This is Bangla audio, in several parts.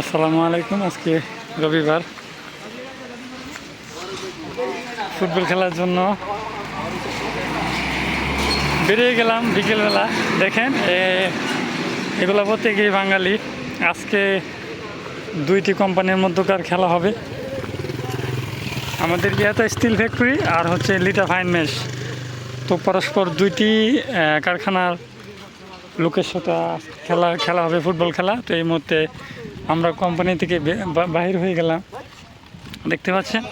আসসালামু আলাইকুম, আজকে রবিবার। ফুটবল খেলার জন্য বেরিয়ে গেলাম বিকেলবেলা। দেখেন এগুলো প্রত্যেকেই বাঙালি। আজকে দুইটি কোম্পানির মধ্যকার খেলা হবে। আমাদের ইয়াতা স্টিল ফ্যাক্টরি আর হচ্ছে লিটা ফাইন মেশ তো পরস্পর দুইটি কারখানার লোকের সাথে খেলা খেলা হবে, ফুটবল খেলা। তো এই মুহূর্তে আমরা কোম্পানি থেকে বাহির হয়ে গেলাম। দেখতে পাচ্ছেন?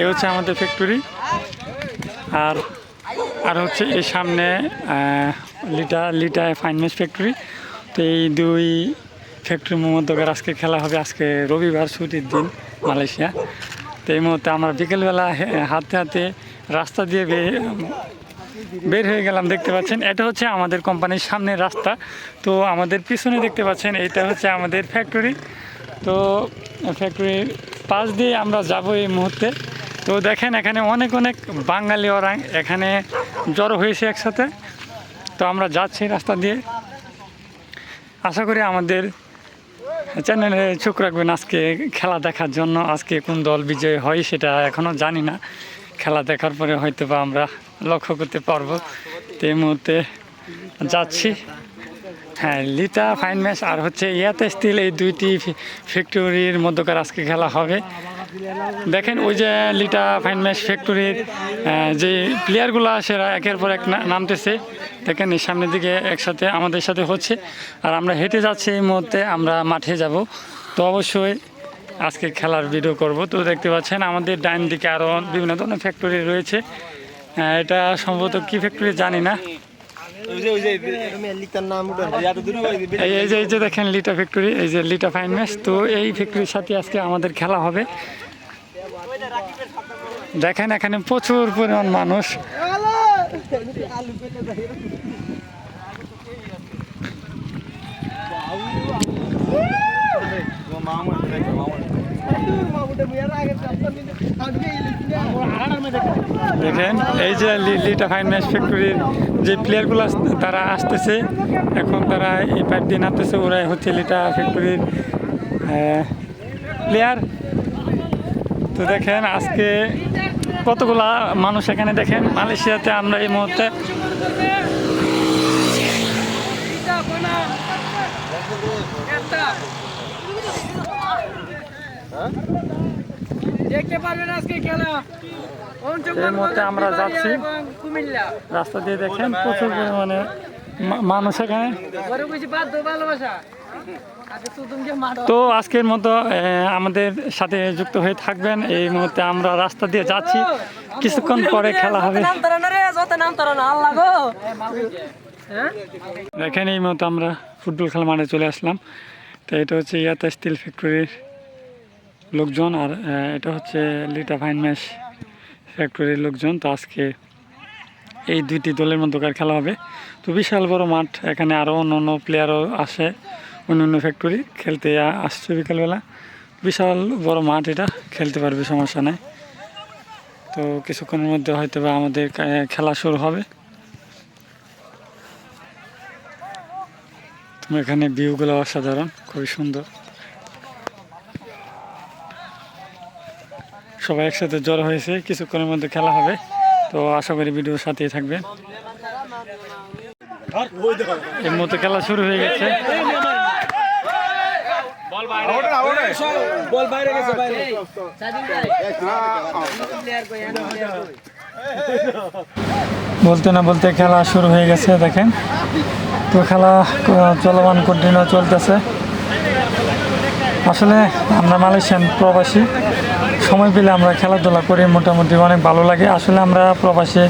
এ হচ্ছে আমাদের ফ্যাক্টরি আর আর হচ্ছে এই সামনে লিটা লিটা ফাইনমেস ফ্যাক্টরি তো এই দুই ফ্যাক্টরির মধ্যকার আজকে খেলা হবে, আজকে রবিবার ছুটির দিন মালয়েশিয়া। তো এই মুহূর্তে আমরা বিকেলবেলা হাতে হাঁটতে রাস্তা দিয়ে বের হয়ে গেলাম, দেখতে পাচ্ছেন। এটা হচ্ছে আমাদের কোম্পানির সামনের রাস্তা। তো আমাদের পিছনে দেখতে পাচ্ছেন এটা হচ্ছে আমাদের ফ্যাক্টরি তো ফ্যাক্টরির পাশ দিয়ে আমরা যাব এই মুহূর্তে। তো দেখেন, এখানে অনেক অনেক বাঙালি ওরা এখানে জড়ো হয়েছে একসাথে। তো আমরা যাচ্ছি রাস্তা দিয়ে। আশা করি আমাদের চ্যানেলে চোখ রাখবেন আজকে খেলা দেখার জন্য, আজকে কোন দল বিজয় হয় সেটা এখনও জানি না। খেলা দেখার পরে হয়তো বা আমরা লক্ষ্য করতে পারব। তো এই মুহূর্তে যাচ্ছি। হ্যাঁ লিটা ফাইন ম্যাচ আর হচ্ছে ইয়াতে স্টিল এই দুইটি ফ্যাক্টরির মধ্যকার আজকে খেলা হবে। দেখেন ওই যে লিটা ফাইন ম্যাচ ফ্যাক্টরির যে প্লেয়ারগুলো সেরা একের পর এক নামতেছে। দেখেন এই সামনের দিকে একসাথে আমাদের সাথে হচ্ছে। আর আমরা হেঁটে যাচ্ছি এই মুহূর্তে, আমরা মাঠে যাব। তো অবশ্যই আজকে খেলার ভিডিও করব। তো দেখতে পাচ্ছেন আমাদের ডাইন দিকে আরও বিভিন্ন ধরনের ফ্যাক্টরি রয়েছে। আহ, এটা সম্ভবত কি ফ্যাক্টরি জানি না। এই যে এই যে দেখেন লিটা ফ্যাক্টরি এই যে লিটা ফাইন মেস তো এই ফ্যাক্টরির সাথে আজকে আমাদের খেলা হবে। দেখেন এখানে প্রচুর পরিমাণ মানুষ। দেখেন, এই যে লিটা ফাইন মেস ফ্যাক্টরির যে প্লেয়ারগুলো তারা আসতেছে, এখন তারা এই পাইপ দিয়ে নামতেছে, ওরাই হচ্ছে লিটা ফ্যাক্টরির প্লেয়ার তো দেখেন, আজকে কতগুলা মানুষ এখানে দেখেন, মালয়েশিয়াতে আমরা এই মুহূর্তে দেখতে পারবেন আজকে খেলা। এই মুহূর্তে আমরা যাচ্ছি। রাস্তা দিয়ে দেখেন প্রচুর পরিমাণে মানুষ এখানে। তো আজকের মতো আমাদের সাথে যুক্ত হয়ে থাকবেন। এই মুহূর্তে আমরা রাস্তা দিয়ে যাচ্ছি। কিছুক্ষণ পরে খেলা হবে। দেখেন এই মতো আমরা ফুটবল খেলা মাঠে চলে আসলাম। তো এটা হচ্ছে ইয়াতা স্টিল ফ্যাক্টরির লোকজন আর এটা হচ্ছে লিটা ফাইন ম্যাশ ফ্যাক্টরির লোকজন। তো আজকে এই দুইটি দলের মধ্যকার খেলা হবে। তো বিশাল বড় মাঠ, এখানে আরও অন্য অন্য প্লেয়ারও আসে অন্য অন্য ফ্যাক্টরি খেলতে আসছে বিকালবেলা। বিশাল বড় মাঠ এটা, খেলতে পারবে, সমস্যা নেই। তো কিছুক্ষণের মধ্যে হয়তো বা আমাদের খেলা শুরু হবে। এখানে ভিউগুলো অসাধারণ, খুবই সুন্দর। সবাই একসাথে জড়ো হয়েছে, কিছুক্ষণের মধ্যে খেলা হবে। তো আশা করি ভিডিওর সাথেই থাকবে। এর মুহূর্তে খেলা শুরু হয়ে গেছে। বলতে না বলতে খেলা শুরু হয়ে গেছে, দেখেন। তো খেলা চলমান কন্টিনিউ চলতেছে। আসলে আমরা মালয়েশিয়ান প্রবাসী। সময় পেলে আমরা খেলাধুলা করি, মোটামুটি অনেক ভালো লাগে। আসলে আমরা প্রবাসী,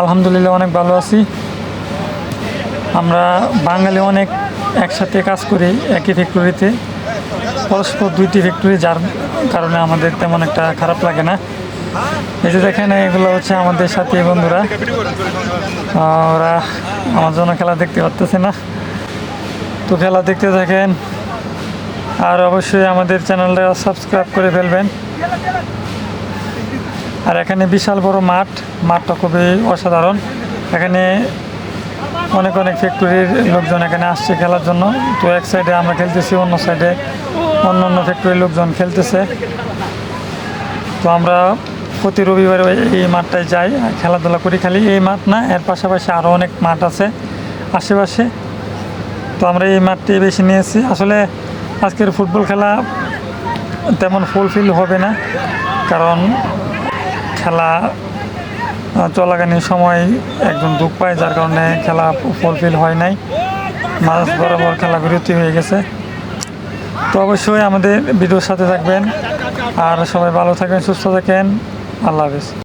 আলহামদুলিল্লাহ অনেক ভালো আছি। আমরা বাঙালি অনেক একসাথে কাজ করি, একই ফ্যাক্টরিতে পরস্পর দুইটি ফ্যাক্টরি যার কারণে আমাদের তেমন একটা খারাপ লাগে না। এই যে দেখেন, এগুলো হচ্ছে আমাদের সাথী বন্ধুরা। ওরা আমার জন্য খেলা দেখতে পারতেছে না। তো খেলা দেখতে থাকেন আর অবশ্যই আমাদের চ্যানেলটা সাবস্ক্রাইব করে ফেলবেন। আর এখানে বিশাল বড় মাঠ, মাঠটা খুবই অসাধারণ। এখানে অনেক অনেক ফ্যাক্টরির লোকজন এখানে আসছে খেলার জন্য। তো এক সাইডে আমরা খেলতেছি, অন্য সাইডে অন্য অন্য ফ্যাক্টরির লোকজন খেলতেছে। তো আমরা প্রতি রবিবারে এই মাঠটায় যাই, খেলাধুলা করি খালি। এই মাঠ না, এর পাশাপাশি আরও অনেক মাঠ আছে আশেপাশে। তো আমরা এই মাঠটি বেশি নিয়েছি। আসলে আজকের ফুটবল খেলা তেমন ফুলফিল হবে না, কারণ খেলা চলাকালীন সময় একজন দুঃখ পায়, যার কারণে খেলা ফুলফিল হয় নাই। মাঝ বরাবর খেলা বিরতি হয়ে গেছে। তো অবশ্যই আমাদের ভিডিওর সাথে থাকবেন। আর সবাই ভালো থাকবেন, সুস্থ থাকেন। আল্লাহ হাফেজ।